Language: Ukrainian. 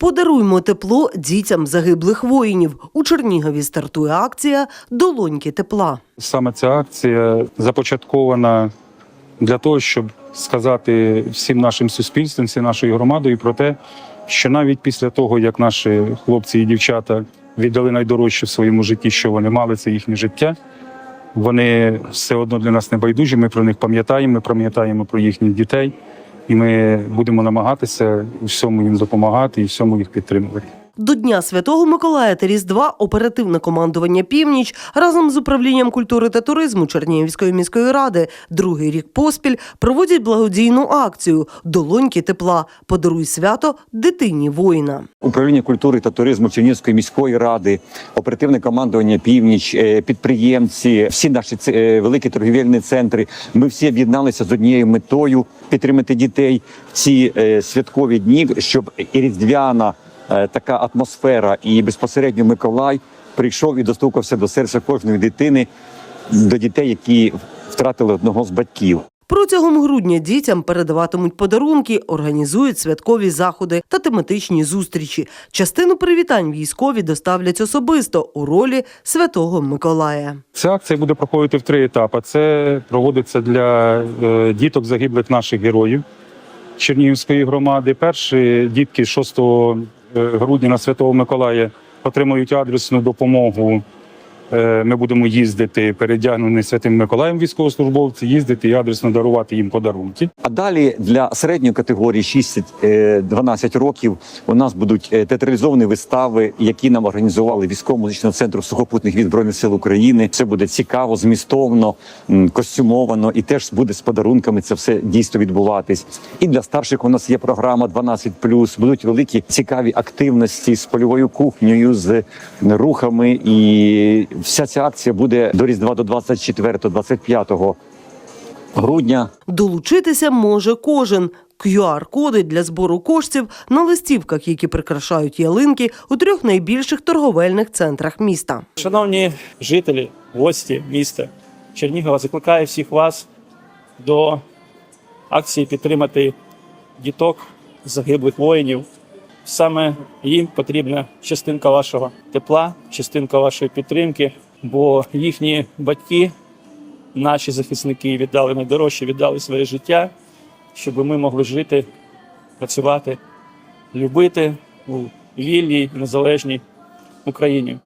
Подаруймо тепло дітям загиблих воїнів. У Чернігові стартує акція Долоньки тепла. Саме ця акція започаткована для того, щоб сказати всім нашим суспільствам, всім нашою громадою про те, що навіть після того, як наші хлопці і дівчата віддали найдорожче в своєму житті, що вони мали, це їхнє життя. Вони все одно для нас не байдужі. Ми про них пам'ятаємо, ми пам'ятаємо про їхніх дітей, і ми будемо намагатися всьому їм допомагати і всьому їх підтримувати. До Дня Святого Миколая та Різдва оперативне командування Північ разом з управлінням культури та туризму Чернігівської міської ради другий рік поспіль проводять благодійну акцію Долоньки тепла. Подаруй свято дитині воїна. Управління культури та туризму Чернігівської міської ради, оперативне командування Північ, е, підприємці, всі наші е, великі торгівельні центри. Ми всі об'єдналися з однією метою підтримати дітей в ці е, святкові дні, щоб і різдвяна така атмосфера, і безпосередньо Миколай прийшов і достукався до серця кожної дитини, до дітей, які втратили одного з батьків. Протягом грудня дітям передаватимуть подарунки, організують святкові заходи та тематичні зустрічі. Частину привітань військові доставлять особисто у ролі Святого Миколая. Ця акція буде проходити в три етапи. Це проводиться для е, діток загиблих наших героїв Чернігівської громади. Перші дітки 6 грудня на Святого Миколая отримують адресну допомогу. Е, Ми будемо їздити передягнені святим Миколаєм військовослужбовці, їздити і адресно дарувати їм подарунки. А далі для середньої категорії 6-12 років у нас будуть е, театралізовані вистави, які нам організували військово-музичного центру сухопутних військ збройних сил України. Це буде цікаво, змістовно, костюмовано і теж буде з подарунками це все дійсно відбуватись. І для старших у нас є програма 12+, Будуть великі цікаві активності з польовою кухнею, з рухами. І вся ця акція буде до Різдва до 24-25 грудня. Долучитися може кожен. QR-коди для збору коштів на листівках, які прикрашають ялинки у трьох найбільших торговельних центрах міста. Шановні жителі, гості міста Чернігова, закликаю всіх вас до акції підтримати діток загиблих воїнів. Саме їм потрібна частинка вашого тепла, частинка вашої підтримки, бо їхні батьки, наші захисники, віддали найдорожче, віддали своє життя, щоб ми могли жити, працювати, любити у вільній незалежній Україні.